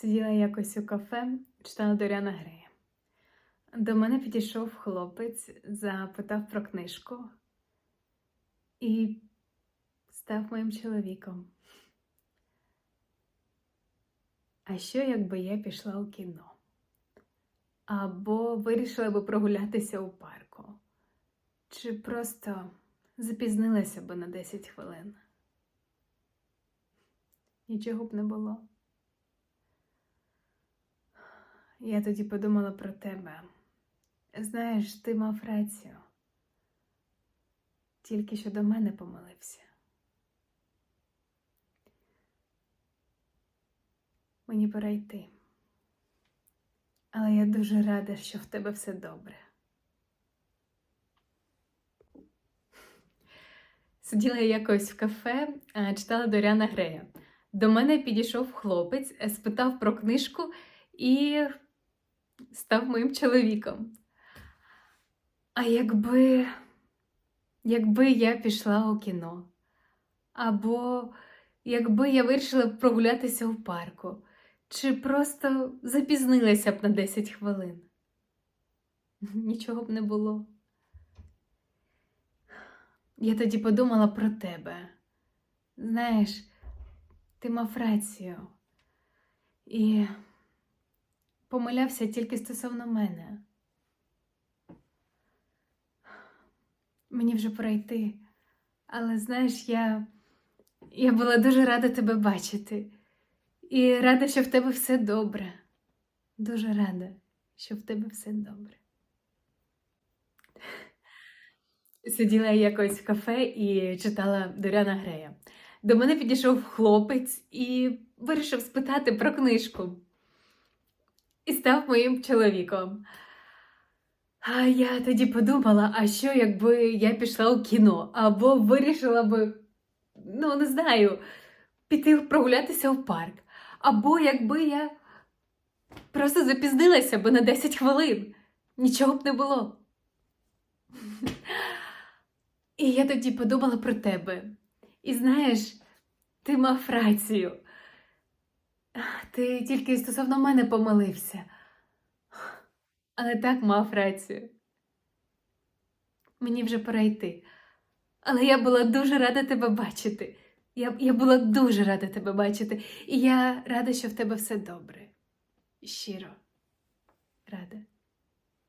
Сиділа якось у кафе, читала Доряна Грея. До мене підійшов хлопець, запитав про книжку і став моїм чоловіком. А що, якби я пішла у кіно? Або вирішила би прогулятися у парку? Чи просто запізнилася би на 10 хвилин? Нічого б не було. Я тоді подумала про тебе. Знаєш, ти мав рацію. Тільки що до мене помилився. Мені пора йти. Але я дуже рада, що в тебе все добре. Сиділа я якось в кафе, читала Доряна Грея. До мене підійшов хлопець, е, спитав про книжку і став моїм чоловіком. А якби, якби я пішла у кіно, або якби я вирішила прогулятися у парку, чи просто запізнилася б на 10 хвилин? Нічого б не було. Я тоді подумала про тебе. Знаєш, ти мав рацію. І помилявся тільки стосовно мене. Мені вже пора йти. Але знаєш, я, я була дуже рада тебе бачити. І рада, що в тебе все добре. Дуже рада, що в тебе все добре. Сиділа я якось в кафе і читала Доряна Грея. До мене підійшов хлопець і вирішив спитати про книжку. І став моїм чоловіком. А я тоді подумала, а що, якби я пішла у кіно, або вирішила би, ну, не знаю, піти прогулятися в парк. Або якби я просто запізнилася би на 10 хвилин. Нічого б не було. І я тоді подумала про тебе. І знаєш, ти мав рацію. Ти тільки стосовно мене помилився. Але так мав рацію. Мені вже пора йти. Але я була дуже рада тебе бачити. Я, я була дуже рада тебе бачити. І я рада, що в тебе все добре. Щиро рада.